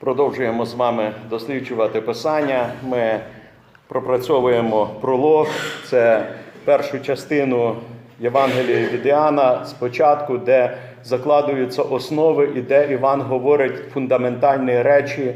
Продовжуємо з вами досліджувати писання. Ми пропрацьовуємо пролог. Це першу частину Євангелія від Іоанна спочатку, де закладуються основи і де Іван говорить фундаментальні речі,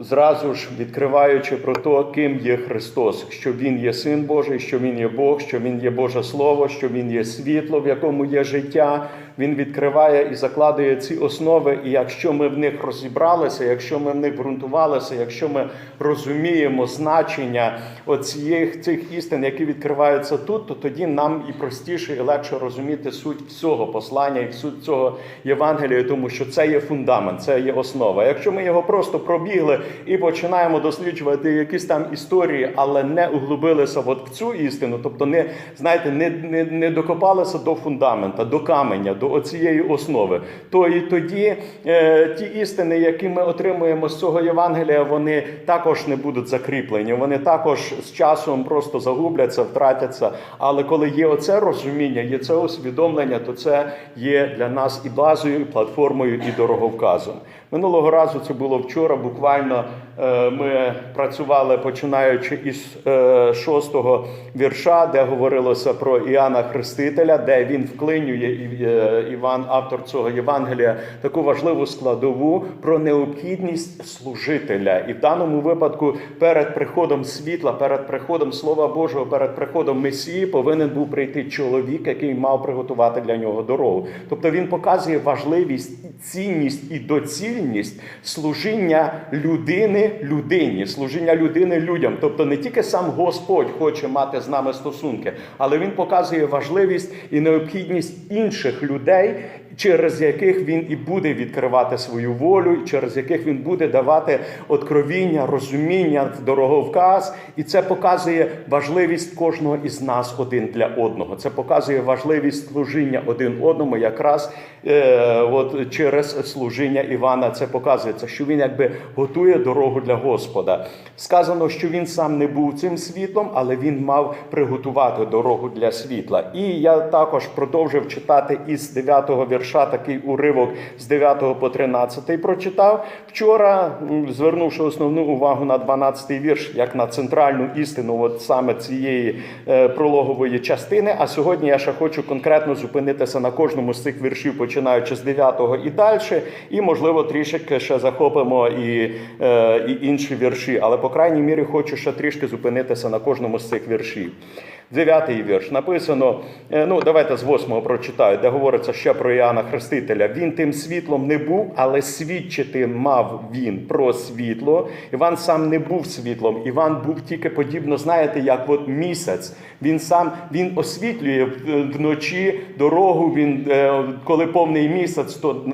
зразу ж відкриваючи про те, ким є Христос, що Він є Син Божий, що Він є Бог, що Він є Боже Слово, що Він є світло, в якому є життя. Він відкриває і закладує ці основи. І якщо ми в них розібралися, якщо ми в них ґрунтувалися, якщо ми розуміємо значення оцієї цих істин, які відкриваються тут, то тоді нам і простіше, і легше розуміти суть всього послання і суть цього Євангелія, тому що це є фундамент, це є основа. Якщо ми його просто пробігли і починаємо досліджувати якісь там історії, але не углубилися от в цю істину, тобто не знаєте, не, не, не докопалися до фундамента, до каменя, до оцієї основи, то і тоді е, ті істини, які ми отримуємо з цього Євангелія, вони також не будуть закріплені. Вони також з часом просто загубляться, втратяться. Але коли є оце розуміння, є це усвідомлення, то це є для нас і базою, і платформою, і дороговказом. Минулого разу це було вчора. Буквально е, ми працювали починаючи із е, шостого вірша, де говорилося про Іоанна Хрестителя, де він вклинює е, Іван, автор цього Євангелія, таку важливу складову про необхідність служителя. І в даному випадку перед приходом світла, перед приходом Слова Божого, перед приходом Месії повинен був прийти чоловік, який мав приготувати для нього дорогу. Тобто він показує важливість, цінність і доцільність служіння людини людині, служіння людини людям. Тобто не тільки сам Господь хоче мати з нами стосунки, але він показує важливість і необхідність інших людей, через яких він і буде відкривати свою волю, і через яких він буде давати откровіння, розуміння, дороговказ. І це показує важливість кожного із нас один для одного. Це показує важливість служіння один одному, якраз е, от через служіння Івана це показується, що він якби готує дорогу для Господа. Сказано, що він сам не був цим світлом, але він мав приготувати дорогу для світла. І я також продовжив читати із 9 вірша такий уривок з 9 по 13 прочитав. Вчора, звернувши основну увагу на 12 вірш, як на центральну істину, от саме цієї е, прологової частини. А сьогодні я ще хочу конкретно зупинитися на кожному з цих віршів, починаючи з 9 і далі, і можливо трішки ще захопимо і, е, і інші вірші. Але по крайній мірі хочу ще трішки зупинитися на кожному з цих віршів. Дев'ятий вірш написано: е, ну давайте з восьмого прочитаю, де говориться ще про Іоанна Хрестителя. Він тим світлом не був, але свідчити мав він про світло. Іван сам не був світлом. Іван був тільки подібно, знаєте, як от місяць. Він сам він освітлює е, вночі дорогу. Він е, коли повний місяць, то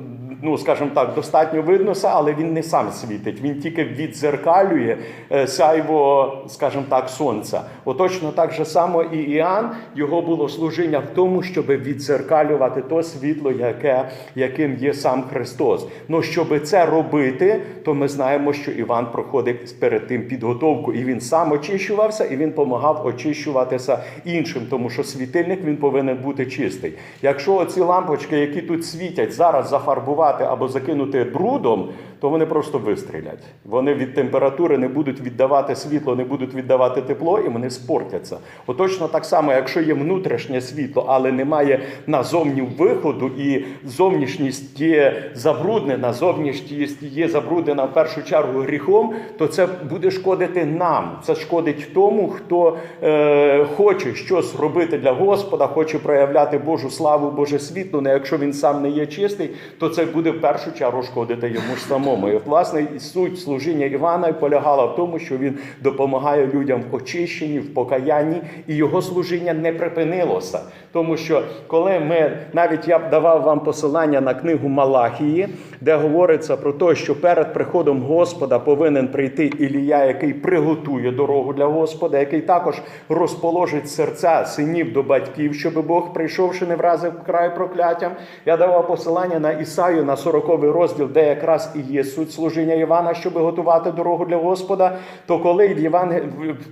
ну скажімо так, достатньо виднося, але він не сам світить. Він тільки відзеркалює е, сяйво, скажімо так, сонця. Оточно так же само і Іоанн, його було служіння в тому, щоб відзеркалювати то світло, яке, яким є сам Христос. Ну щоб це робити, то ми знаємо, що Іван проходить перед тим підготовку, і він сам очищувався, і він допомагав очищуватися іншим, тому що світильник він повинен бути чистий. Якщо оці лампочки, які тут світять, зараз зафарбувати або закинути брудом, то вони просто вистрілять. Вони від температури не будуть віддавати світло, не будуть віддавати тепло, і вони спортяться. Оточно так само, якщо є внутрішнє світло, але немає назовні виходу, і зовнішність є забруднена, зовнішність є забруднена в першу чергу гріхом, то це буде шкодити нам. Це шкодить тому, хто е, хоче щось робити для Господа, хоче проявляти Божу славу, Боже світло. Не якщо він сам не є чистий, то це буде в першу чергу шкодити йому ж самому. І от, власне і суть служіння Івана полягала в тому, що він допомагає людям в очищенні, в покаянні, і його служіння не припинилося. Тому що коли ми навіть я б давав вам посилання на книгу Малахії, де говориться про те, що перед приходом Господа повинен прийти Ілія, який приготує дорогу для Господа, який також розположить серця синів до батьків, щоб Бог, прийшовши, не вразив край прокляттям. Я давав посилання на Ісаю на 40 розділ, де якраз і є суть служіння Івана, щоб готувати дорогу для Господа. То коли в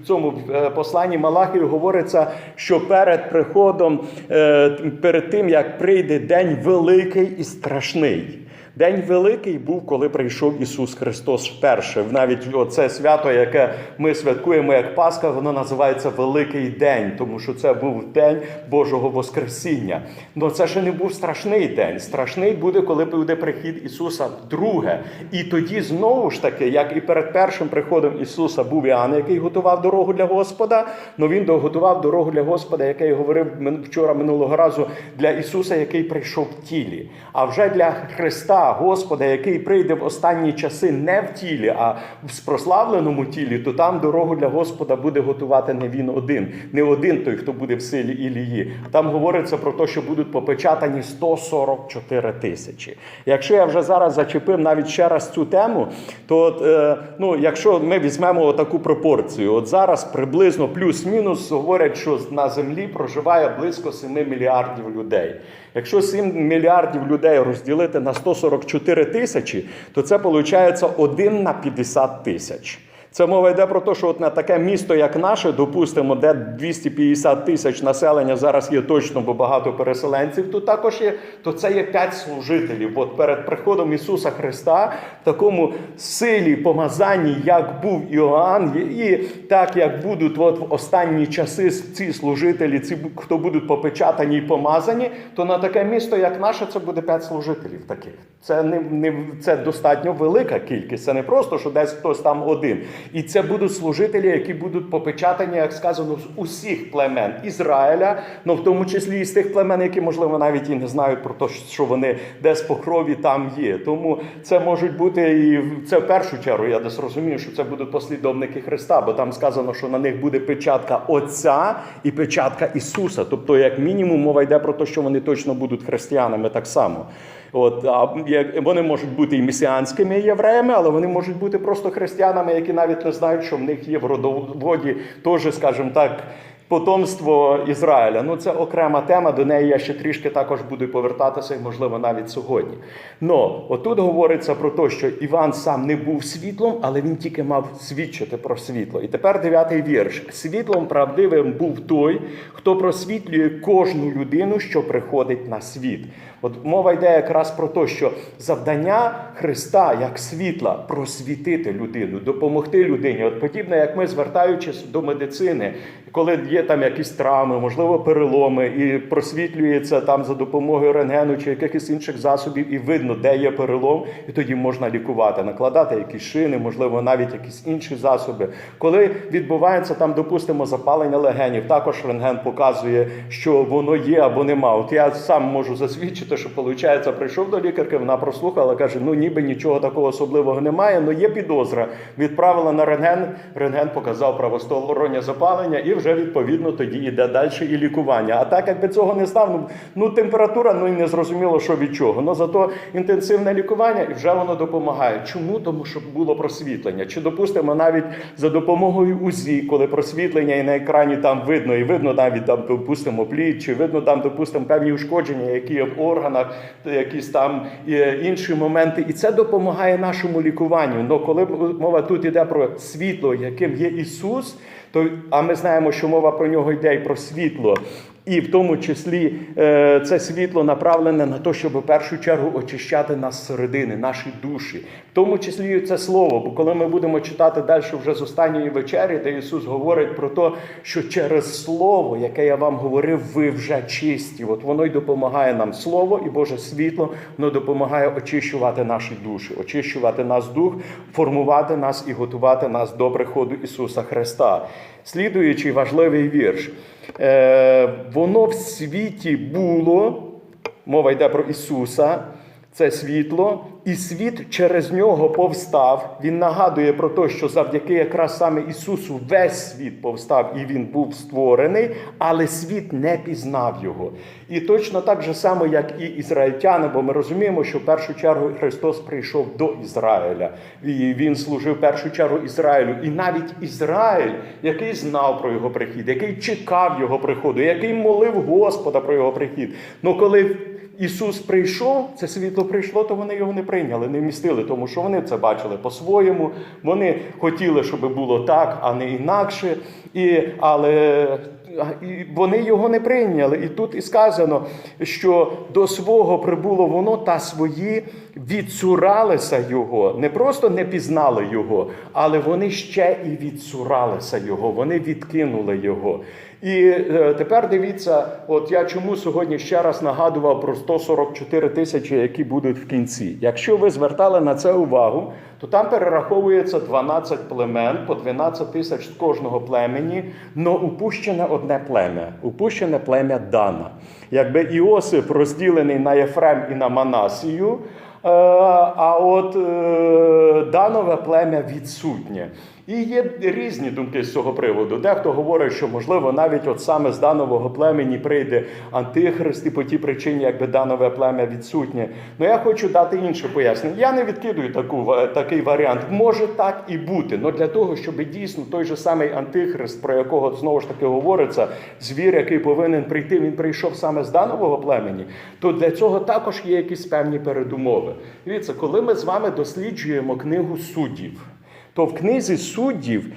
в цьому е, посланні Малахії говориться, що перед приходом, е, перед тим як прийде день великий і страшний. День великий був, коли прийшов Ісус Христос вперше. Навіть оце свято, яке ми святкуємо як Пасха, воно називається Великий День, тому що це був день Божого Воскресіння. Ну це ще не був страшний день. Страшний буде, коли буде прихід Ісуса вдруге. І тоді знову ж таки, як і перед першим приходом Ісуса був Іоанн, який готував дорогу для Господа, ну він доготував дорогу для Господа, який говорив вчора минулого разу для Ісуса, який прийшов в тілі. А вже для Христа, Господа, який прийде в останні часи не в тілі, а в прославленому тілі, то там дорогу для Господа буде готувати не він один, не один той, хто буде в силі Ілії. Там говориться про те, що будуть попечатані 144 тисячі. Якщо я вже зараз зачепив навіть ще раз цю тему, то е, ну, якщо ми візьмемо таку пропорцію, от зараз приблизно плюс-мінус говорять, що на землі проживає близько 7 мільярдів людей. Якщо 7 мільярдів людей розділити на 144 тисячі, то це виходить 1 на 50 тисяч. Це мова йде про те, що от на таке місто, як наше, допустимо, де 250 тисяч населення зараз є точно, бо багато переселенців, то також є, то це є п'ять служителів. От перед приходом Ісуса Христа, в такому силі помазанні, як був Іоанн, і так як будуть от в останні часи ці служителі, ці хто будуть попечатані і помазані, то на таке місто, як наше, це буде п'ять служителів таких. Це не, не це достатньо велика кількість. Це не просто, що десь хтось там один. І це будуть служителі, які будуть попечатані, як сказано, з усіх племен Ізраїля, ну в тому числі і з тих племен, які, можливо, навіть і не знають про те, що вони десь по крові там є. Тому це можуть бути і це в першу чергу. Я десь розумію, що це будуть послідовники Христа, бо там сказано, що на них буде печатка Отця і печатка Ісуса. Тобто, як мінімум, мова йде про те, що вони точно будуть християнами так само. От а вони можуть бути і месіанськими євреями, але вони можуть бути просто християнами, які навіть не знають, що в них є в родоводі теж, скажімо так. Потомство Ізраїля. Ну це окрема тема. До неї я ще трішки також буду повертатися, і можливо навіть сьогодні. Но отут говориться про те, що Іван сам не був світлом, але він тільки мав свідчити про світло. І тепер дев'ятий вірш. Світлом правдивим був той, хто просвітлює кожну людину, що приходить на світ. От мова йде якраз про те, що завдання Христа як світла просвітити людину, допомогти людині. От подібне, як ми звертаючись до медицини, коли є там якісь травми, можливо, переломи, і просвітлюється там за допомогою рентгену чи якихось інших засобів, і видно, де є перелом, і тоді можна лікувати, накладати якісь шини, можливо, навіть якісь інші засоби. Коли відбувається там, допустимо, запалення легенів, також рентген показує, що воно є або нема. От я сам можу засвідчити, що виходить, прийшов до лікарки, вона прослухала, каже: ну ніби нічого такого особливого немає, але є підозра. Відправила на рентген, рентген показав правостороннє запалення, і вже відповідно тоді йде далі і лікування. А так, якби цього не став, ну, ну температура, ну і не зрозуміло, що від чого. Ну зато інтенсивне лікування і вже воно допомагає. Чому? Тому що було просвітлення. Чи допустимо навіть за допомогою УЗІ, коли просвітлення і на екрані там видно, і видно навіть там, допустимо, плід, чи видно там, допустимо, певні ушкодження, які є в органах, якісь там інші моменти. І це допомагає нашому лікуванню. Но коли мова тут йде про світло, яким є Ісус, то а ми знаємо, що мова про нього йде і про світло. І в тому числі е, це світло направлене на те, щоб в першу чергу очищати нас зсередини, наші душі, в тому числі це слово. Бо коли ми будемо читати далі вже з останньої вечері, де Ісус говорить про те, що через Слово, яке я вам говорив, ви вже чисті. От воно й допомагає нам слово і Боже світло, воно допомагає очищувати наші душі, очищувати нас дух, формувати нас і готувати нас до приходу Ісуса Христа. Слідуючий важливий вірш. Е, воно в світі було, мова йде про Ісуса, це світло, і світ через нього повстав. Він нагадує про те, що завдяки якраз саме Ісусу весь світ повстав і він був створений, але світ не пізнав його. І точно так же само, як і ізраїльтяни, бо ми розуміємо, що в першу чергу Христос прийшов до Ізраїля, і він служив в першу чергу Ізраїлю. І навіть Ізраїль, який знав про його прихід, який чекав його приходу, який молив Господа про його прихід. Ну коли Ісус прийшов, це світло прийшло, то вони його не прийняли, не вмістили, тому що вони це бачили по-своєму. Вони хотіли, щоб було так, а не інакше. І, але і вони його не прийняли. І тут і сказано, що до свого прибуло воно, та свої відцуралися його, не просто не пізнали його, але вони ще і відцуралися його, вони відкинули його. І е, тепер дивіться, от я чому сьогодні ще раз нагадував про 144 тисячі, які будуть в кінці. Якщо ви звертали на це увагу, то там перераховується 12 племен по 12 тисяч з кожного племені, но упущене одне плем'я, упущене плем'я Дана. Якби Іосип розділений на Єфрем і на Манасію, е, а от е, Данове плем'я відсутнє. І є різні думки з цього приводу. Дехто говорить, що можливо навіть от саме з данового племені прийде антихрист і по тій причині, якби данове плем'я відсутнє. Ну я хочу дати інше пояснення. Я не відкидую таку, такий варіант. Може так і бути. але для того, щоб дійсно той же самий антихрист, про якого знову ж таки говориться, звір, який повинен прийти, він прийшов саме з данового племені, то для цього також є якісь певні передумови. Дивіться, коли ми з вами досліджуємо книгу суддів то в книзі суддів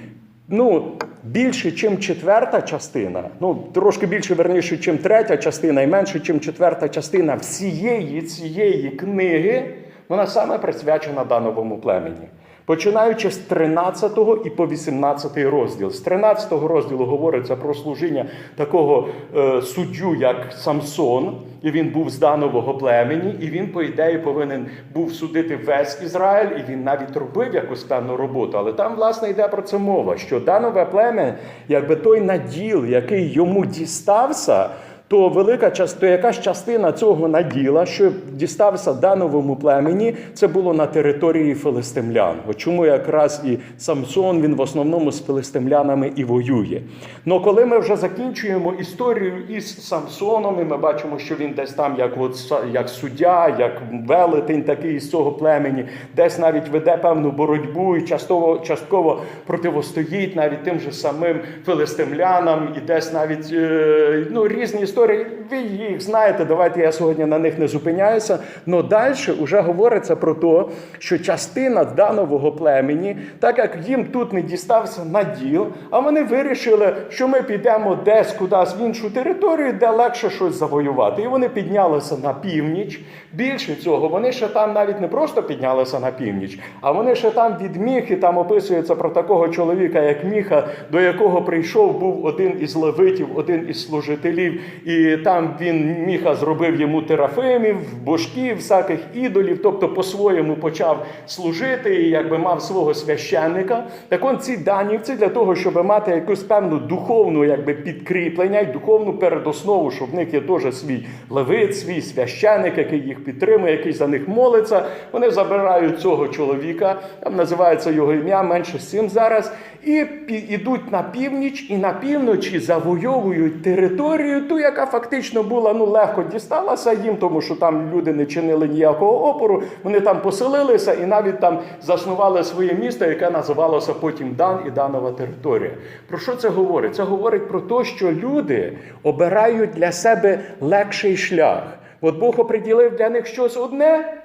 ну, більше, ніж четверта частина, ну трошки більше верніше, ніж третя частина, і менше, ніж четверта частина всієї цієї книги, вона саме присвячена дановому племені. Починаючи з 13 і по 18 розділ. З 13 розділу говориться про служіння такого е, суддю, як Самсон, і він був з данового племені, і він, по ідеї, повинен був судити весь Ізраїль, і він навіть робив якусь певну роботу. Але там, власне, йде про це мова, що данове плем'я, якби той наділ, який йому дістався, то велика частина, якась частина цього наділа, що дістався дановому племені, це було на території филистимлян. От чому якраз і Самсон він в основному з филистимлянами і воює. Ну коли ми вже закінчуємо історію із Самсоном, і ми бачимо, що він десь там, як от, як суддя, як велетень такий з цього племені, десь навіть веде певну боротьбу і частково, частково противостоїть навіть тим же самим филистимлянам, і десь навіть е, ну, різні історії. Ви їх знаєте, давайте я сьогодні на них не зупиняюся. Но далі вже говориться про те, що частина данового племені, так як їм тут не дістався наділ, а вони вирішили, що ми підемо десь кудись в іншу територію, де легше щось завоювати. І вони піднялися на північ. Більше цього, вони ще там навіть не просто піднялися на північ, а вони ще там від Міхи, там описується про такого чоловіка, як Міха, до якого прийшов був один із левитів, один із служителів. І там він Міха зробив йому терафимів, божків, всяких ідолів, тобто по-своєму почав служити і якби мав свого священника. Так он ці данівці для того, щоб мати якусь певну духовну якби, підкріплення і духовну передоснову, що в них є теж свій левит, свій священник, який їх підтримує, який за них молиться. Вони забирають цього чоловіка, там називається його ім'я, менше цим зараз, і ідуть на північ, і на півночі завойовують територію, ту, яка фактично була ну, легко дісталася їм, тому що там люди не чинили ніякого опору. Вони там поселилися і навіть там заснували своє місто, яке називалося потім Дан і Данова територія. Про що це говорить? Це говорить про те, що люди обирають для себе легший шлях. От Бог оприділив для них щось одне.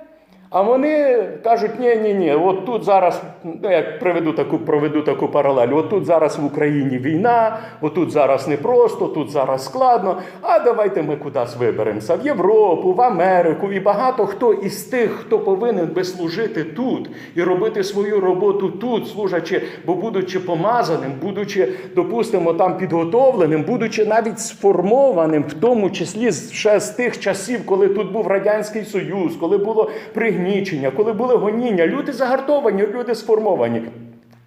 А вони кажуть, ні, ні, ні, от тут зараз, ну як приведу таку, проведу таку паралель, от тут зараз в Україні війна, от тут зараз непросто, тут зараз складно. А давайте ми кудись виберемося в Європу, в Америку. І багато хто із тих, хто повинен би служити тут і робити свою роботу тут, служачи, бо будучи помазаним, будучи, допустимо, там підготовленим, будучи навіть сформованим, в тому числі ще з тих часів, коли тут був Радянський Союз, коли було пригнічення, коли були гоніння, люди загартовані, люди сформовані.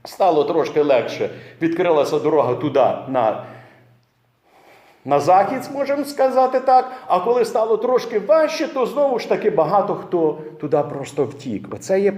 Стало трошки легше. Відкрилася дорога туди, на на захід, можемо сказати так. А коли стало трошки важче, то знову ж таки багато хто туди просто втік. Оце є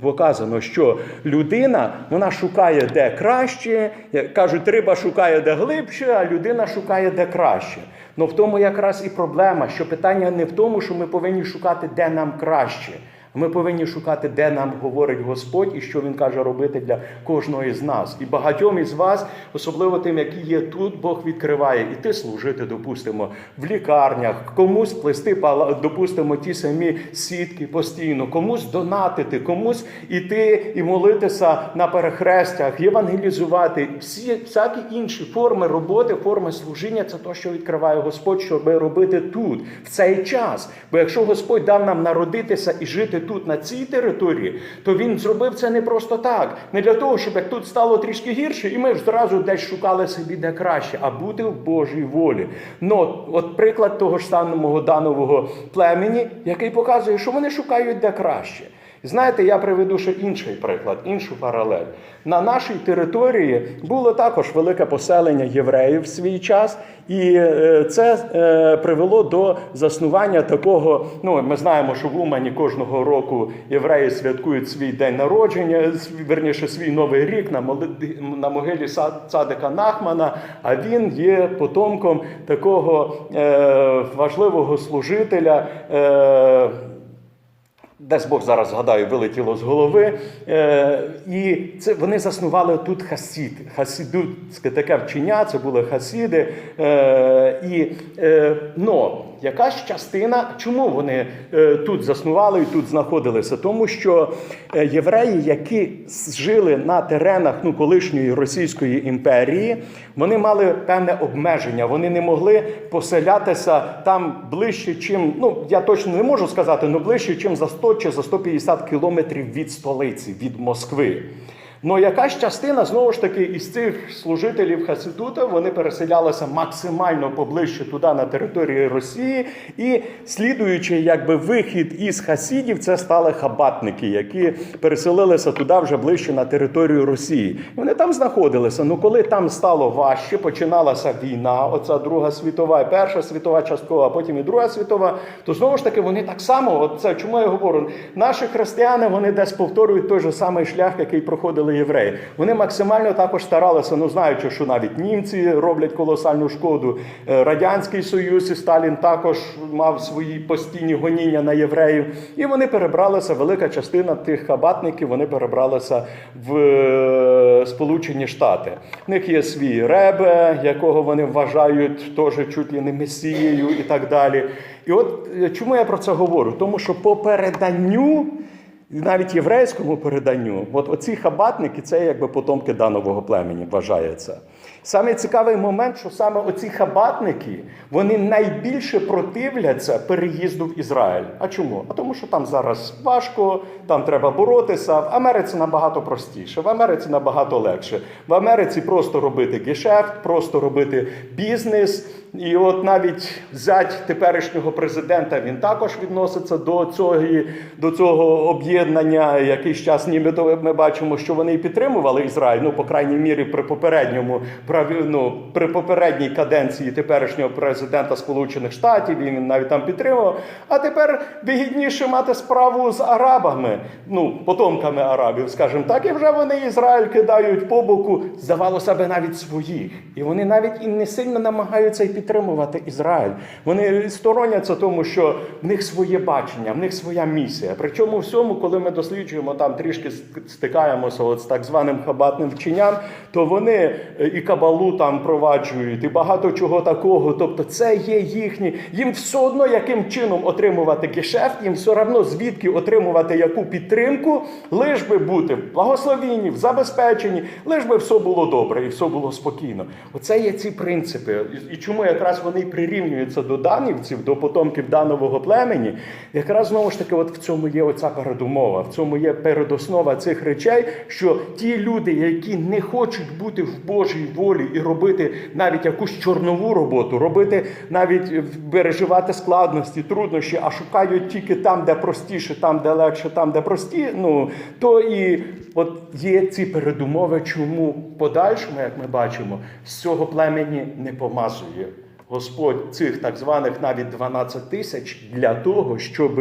показано, що людина вона шукає де краще. Кажуть, риба шукає де глибше, а людина шукає де краще. Ну в тому якраз і проблема, що питання не в тому, що ми повинні шукати, де нам краще. Ми повинні шукати, де нам говорить Господь і що Він каже робити для кожного із нас. І багатьом із вас, особливо тим, які є тут, Бог відкриває іти служити, допустимо, в лікарнях, комусь плести, допустимо, ті самі сітки постійно, комусь донатити, комусь іти і молитися на перехрестях, євангелізувати. Всі всякі інші форми роботи, форми служіння це те, що відкриває Господь, щоб робити тут, в цей час. Бо якщо Господь дав нам народитися і жити тут, на цій території, то він зробив це не просто так. Не для того, щоб як тут стало трішки гірше, і ми ж зразу десь шукали собі де краще, а бути в Божій волі. Ну, от приклад того ж самого данового племені, який показує, що вони шукають де краще. І Знаєте, я приведу ще інший приклад, іншу паралель. На нашій території було також велике поселення євреїв в свій час, і е, це е, привело до заснування такого. Ну, ми знаємо, що в Умані кожного року євреї святкують свій день народження, верніше свій новий рік на могилі цадика Нахмана. А він є потомком такого е, важливого служителя. Десь Бог зараз згадаю, вилетіло з голови. Е, і це вони заснували тут хасід. Хасідутське таке вчення, це були хасіди. Е, і, е, но якась частина, чому вони е, тут заснували і тут знаходилися? Тому що е, євреї, які жили на теренах ну, колишньої Російської імперії, вони мали певне обмеження. Вони не могли поселятися там ближче, чим ну я точно не можу сказати, але ближче, чим за 100 чи за 150 кілометрів від столиці, від Москви. Ну, якась частина знову ж таки із цих служителів Хасидута вони переселялися максимально поближче туди на території Росії, і слідуючи, якби вихід із хасідів, це стали хабатники, які переселилися туди вже ближче на територію Росії. Вони там знаходилися. Ну, коли там стало важче, починалася війна, оця Друга світова, Перша світова часткова, а потім і Друга світова, то знову ж таки вони так само, от це чому я говорю, наші християни вони десь повторюють той же самий шлях, який проходили євреї. Вони максимально також старалися, ну знаючи, що навіть німці роблять колосальну шкоду. Е, Радянський Союз і Сталін також мав свої постійні гоніння на євреїв. І вони перебралися, велика частина тих хабатників, вони перебралися в е, Сполучені Штати. В них є свій ребе, якого вони вважають теж чуть ли не месією і так далі. І от е, чому я про це говорю? Тому що по переданню. Навіть єврейському переданню, от оці хабатники це якби потомки данового племені, вважається. Саме цікавий момент, що саме оці хабатники вони найбільше противляться переїзду в Ізраїль. А чому? А тому, що там зараз важко, там треба боротися. В Америці набагато простіше, в Америці набагато легше. В Америці просто робити гешефт, просто робити бізнес. І от навіть зять теперішнього президента він також відноситься до цього, до цього об'єднання. Якийсь час нібито ми бачимо, що вони і підтримували Ізраїль. Ну, по крайній мірі, при попередньому ну, при попередній каденції теперішнього президента Сполучених Штатів він навіть там підтримував. А тепер вигідніше мати справу з арабами, ну потомками арабів, скажімо так, і вже вони Ізраїль кидають по боку, здавалося би, навіть своїх. І вони навіть і не сильно намагаються і підтримувати Ізраїль. Вони стороняться тому, що в них своє бачення, в них своя місія. Причому всьому, коли ми досліджуємо там трішки стикаємося от з так званим хабатним вченням, то вони е, і кабалу там проваджують, і багато чого такого. Тобто, це є їхні. Їм все одно яким чином отримувати гешефт, їм все одно звідки отримувати яку підтримку, лиш би бути в благословенні, в забезпеченні, лиш би все було добре і все було спокійно. Оце є ці принципи. І- чому якраз вони прирівнюються до данівців, до потомків данового племені, якраз знову ж таки, от в цьому є оця передумова, в цьому є передоснова цих речей, що ті люди, які не хочуть бути в Божій волі і робити навіть якусь чорнову роботу, робити навіть е, переживати складності, труднощі, а шукають тільки там, де простіше, там, де легше, там, де прості, ну то і от є ці передумови, чому в подальшому, як ми бачимо, з цього племені не помазує. Господь цих так званих навіть 12 тисяч для того, щоб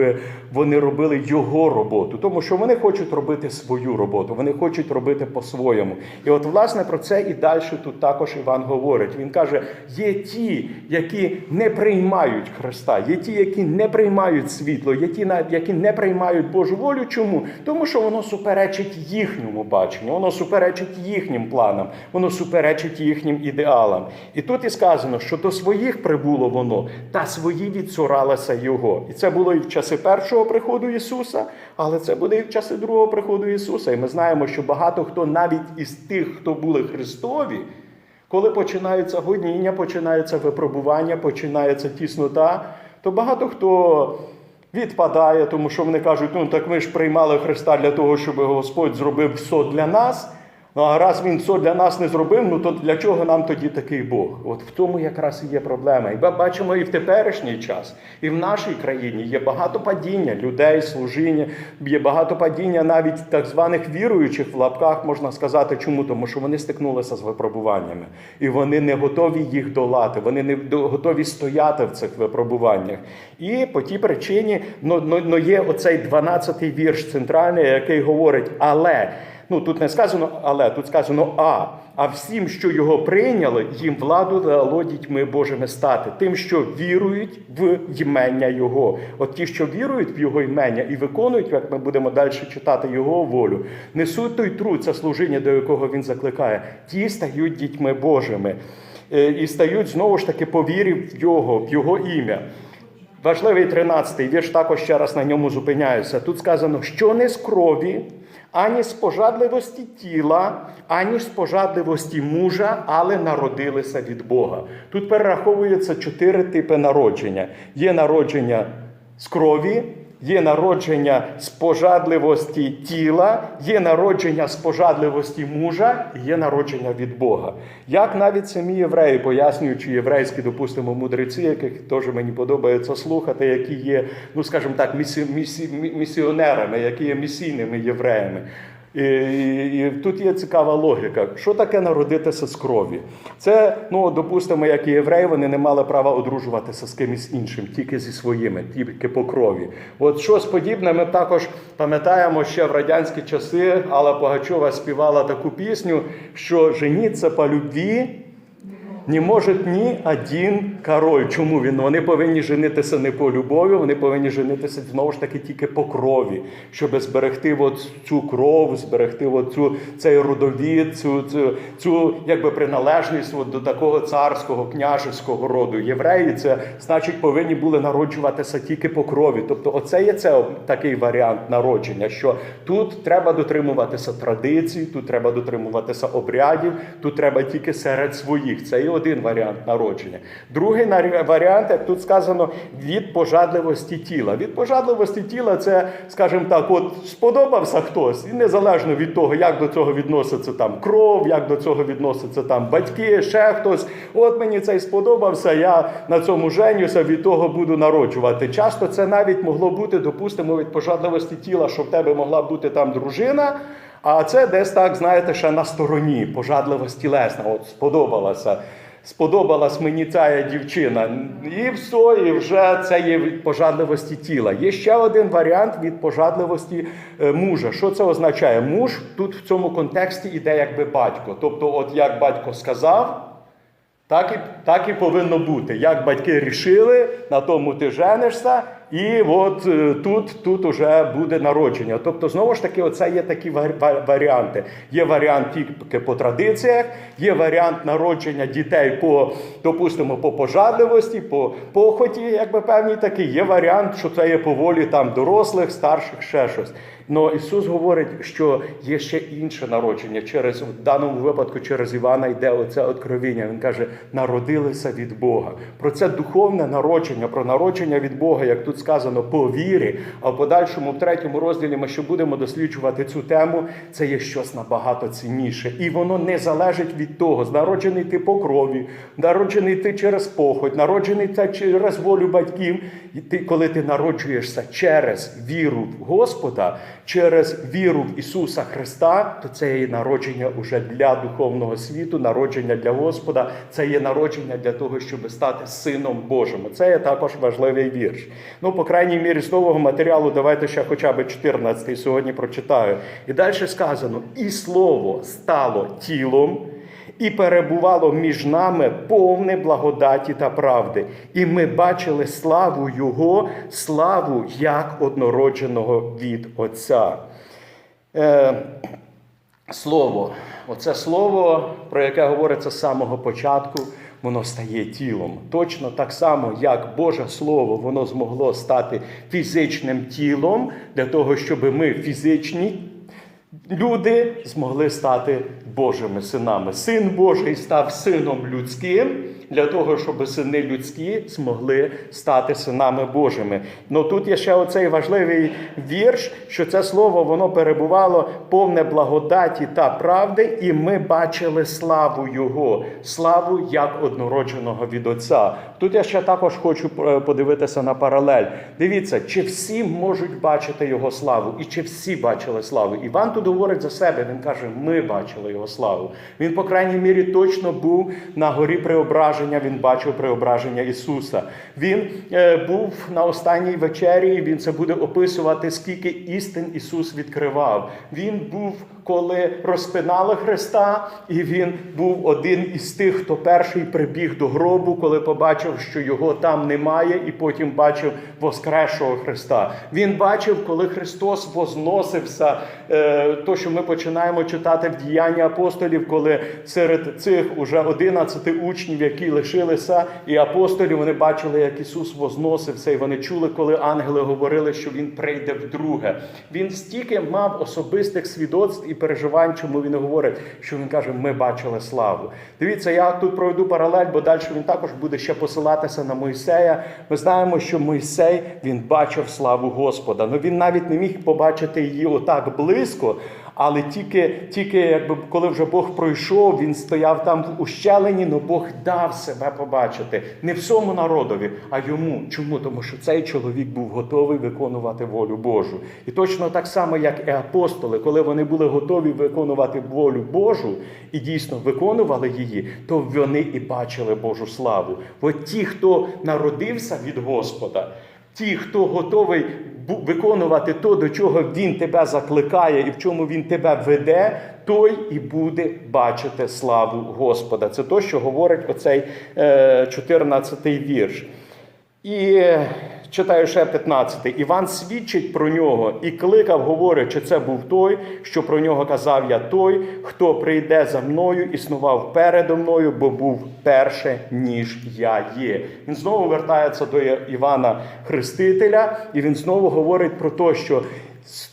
вони робили його роботу, тому що вони хочуть робити свою роботу, вони хочуть робити по-своєму. І от, власне, про це і далі тут також Іван говорить. Він каже: є ті, які не приймають Христа, є ті, які не приймають світло, є ті, які не приймають Божу волю. Чому? Тому що воно суперечить їхньому баченню, воно суперечить їхнім планам, воно суперечить їхнім ідеалам. І тут і сказано, що до своїх прибуло воно, та свої відсуралися його. І це було і в часи першого приходу Ісуса, але це буде і в часи другого приходу Ісуса. І ми знаємо, що багато хто навіть із тих, хто були Христові, коли починаються гоніння, починаються випробування, починається тіснота, то багато хто відпадає, тому що вони кажуть, ну так ми ж приймали Христа для того, щоб Господь зробив все для нас. Ну а раз він все для нас не зробив, ну то для чого нам тоді такий Бог? От в тому якраз і є проблема. І ми бачимо і в теперішній час, і в нашій країні є багато падіння людей, служіння, є багато падіння навіть так званих віруючих в лапках, можна сказати. Чому? Тому що вони стикнулися з випробуваннями, і вони не готові їх долати, вони не готові стояти в цих випробуваннях. І по тій причині ну, ну, ну є оцей 12-й вірш центральний, який говорить, але. Ну тут не сказано, але тут сказано а. А всім, що його прийняли, їм владу дало дітьми Божими стати, тим, що вірують в ймення Його. От ті, що вірують в Його ймення і виконують, як ми будемо далі читати Його волю, несуть той труд, це служіння, до якого він закликає. Ті стають дітьми Божими Е, і стають знову ж таки по вірі в Його, в Його ім'я. Важливий 13-й вірш також ще раз на ньому зупиняюся. Тут сказано, що не з крові, ані з пожадливості тіла, ані з пожадливості мужа, але народилися від Бога. Тут перераховується чотири типи народження: є народження з крові. Є народження з пожадливості тіла, є народження з пожадливості мужа, і є народження від Бога. Як навіть самі євреї, пояснюючи єврейські, допустимо, мудреці, яких теж мені подобається слухати, які є, ну скажімо так, місі, місі, місіонерами, які є місійними євреями. І, і, і тут є цікава логіка. Що таке народитися з крові? Це, ну, допустимо, як і євреї, вони не мали права одружуватися з кимось іншим, тільки зі своїми, тільки по крові. От щось подібне ми також пам'ятаємо ще в радянські часи. Алла Погачова співала таку пісню, що женіться по любві. Не може ні один король. Чому він? Вони повинні женитися не по любові, вони повинні женитися знову ж таки тільки по крові, щоб зберегти цю кров, зберегти от цю, цей родовід, цю, цю, цю якби приналежність от до такого царського княжеського роду. Євреї це значить повинні були народжуватися тільки по крові. Тобто, оце є це такий варіант народження, що тут треба дотримуватися традицій, тут треба дотримуватися обрядів, тут треба тільки серед своїх. Це і один варіант народження. Другий варіант, як тут сказано, від пожадливості тіла. Від пожадливості тіла це, скажімо так, от сподобався хтось, і незалежно від того, як до цього відноситься там кров, як до цього відноситься там батьки, ще хтось. От мені цей сподобався, я на цьому женюся, від того буду народжувати. Часто це навіть могло бути, допустимо, від пожадливості тіла, що в тебе могла бути там дружина. А це десь так, знаєте, ще на стороні, пожадливість тілесна. От сподобалася. Сподобалась мені ця дівчина. І все, і вже це є від пожадливості тіла. Є ще один варіант від пожадливості е, мужа. Що це означає? Муж тут в цьому контексті іде якби батько. Тобто, от як батько сказав, так і, так і повинно бути. Як батьки рішили, на тому ти женишся, і от е, тут, тут уже буде народження. Тобто, знову ж таки, оце є такі варіанти. Є варіант тільки по традиціях, є варіант народження дітей по, допустимо, по пожадливості, по похоті, якби певні такі. Є варіант, що це є по волі там дорослих, старших, ще щось. Но Ісус говорить, що є ще інше народження. Через в даному випадку через Івана йде оце откровіння. Він каже, народилися від Бога. Про це духовне народження, про народження від Бога, як тут сказано, по вірі. А в подальшому, в третьому розділі, ми ще будемо досліджувати цю тему. Це є щось набагато цінніше, і воно не залежить від того, народжений ти по крові, народжений ти через похоть, народжений ти через волю батьків. І ти, коли ти народжуєшся через віру в Господа, через віру в Ісуса Христа, то це є народження уже для духовного світу, народження для Господа, це є народження для того, щоб стати сином Божим. Це є також важливий вірш. Ну, по крайній мірі, з нового матеріалу, давайте ще хоча б 14 сьогодні прочитаю. І далі сказано: і слово стало тілом. І перебувало між нами повне благодаті та правди. І ми бачили славу Його, славу як однородженого від Отця. Е, слово, оце слово, про яке говориться з самого початку, воно стає тілом. Точно так само, як Боже Слово, воно змогло стати фізичним тілом для того, щоб ми фізичні люди змогли стати Божими синами. Син Божий став сином людським, для того, щоб сини людські змогли стати синами Божими. Ну тут є ще оцей важливий вірш, що це слово воно перебувало повне благодаті та правди, і ми бачили славу Його, славу як однородженого від Отця. Тут я ще також хочу е, подивитися на паралель. Дивіться, чи всі можуть бачити його славу, і чи всі бачили славу. Іван тут говорить за себе. Він каже: Ми бачили його славу. Він, по крайній мірі, точно був на горі преображення. Він бачив преображення Ісуса. Він е, був на останній вечері. Він це буде описувати, скільки істин Ісус відкривав. Він був. Коли розпинали Христа, і він був один із тих, хто перший прибіг до гробу, коли побачив, що його там немає, і потім бачив воскресшого Христа. Він бачив, коли Христос возносився, е, то, що ми починаємо читати в діянні апостолів, коли серед цих уже 11 учнів, які лишилися, і апостолів, вони бачили, як Ісус возносився, і вони чули, коли ангели говорили, що Він прийде вдруге. Він стільки мав особистих свідоцтв і переживань, чому він говорить, що він каже: Ми бачили славу. Дивіться, я тут проведу паралель, бо далі він також буде ще посилатися на Мойсея. Ми знаємо, що Мойсей він бачив славу Господа. Ну він навіть не міг побачити її отак близько. Але тільки, тільки якби коли вже Бог пройшов, він стояв там в ущелині, але Бог дав себе побачити не всьому народові, а йому. Чому? Тому що цей чоловік був готовий виконувати волю Божу. І точно так само, як і апостоли, коли вони були готові виконувати волю Божу і дійсно виконували її, то вони і бачили Божу славу. От ті, хто народився від Господа. Ті, хто готовий виконувати то, до чого він тебе закликає і в чому він тебе веде, той і буде бачити славу Господа. Це то, що говорить оцей е, 14-й вірш. І е, читаю ще 15. Іван свідчить про нього і кликав, говорячи, це був той, що про нього казав я той, хто прийде за мною, існував передо мною, бо був перше, ніж я є. Він знову вертається до Івана Хрестителя, і він знову говорить про те, що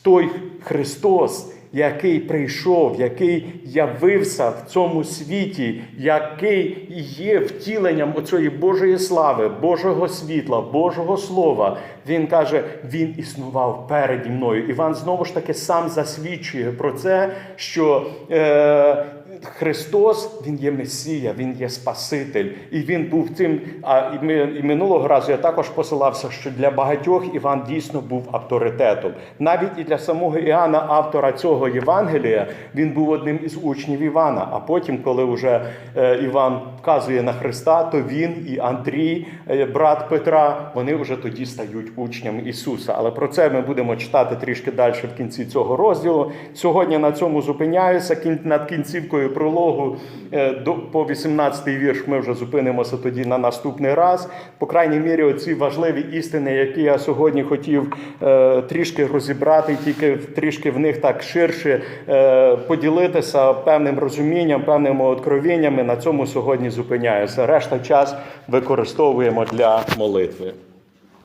той Христос який прийшов, який явився в цьому світі, який є втіленням оцієї Божої слави, Божого світла, Божого Слова. Він каже, він існував переді мною. Іван знову ж таки сам засвідчує про це, що е, Христос Він є Месія, Він є Спаситель, і він був цим. А і ми і минулого разу я також посилався, що для багатьох Іван дійсно був авторитетом. Навіть і для самого Іоанна, автора цього Євангелія, він був одним із учнів Івана. А потім, коли вже е, Іван вказує на Христа, то він і Андрій, е, брат Петра, вони вже тоді стають учнями Ісуса. Але про це ми будемо читати трішки далі в кінці цього розділу. Сьогодні на цьому зупиняюся. Над кінцівкою прологу е, по 18-й вірш ми вже зупинимося тоді на наступний раз. По крайній мірі, оці важливі істини, які я сьогодні хотів е, трішки розібрати, тільки трішки в них так ширше е, поділитися певним розумінням, певними откровеннями. На цьому сьогодні зупиняюся. Решта час використовуємо для молитви.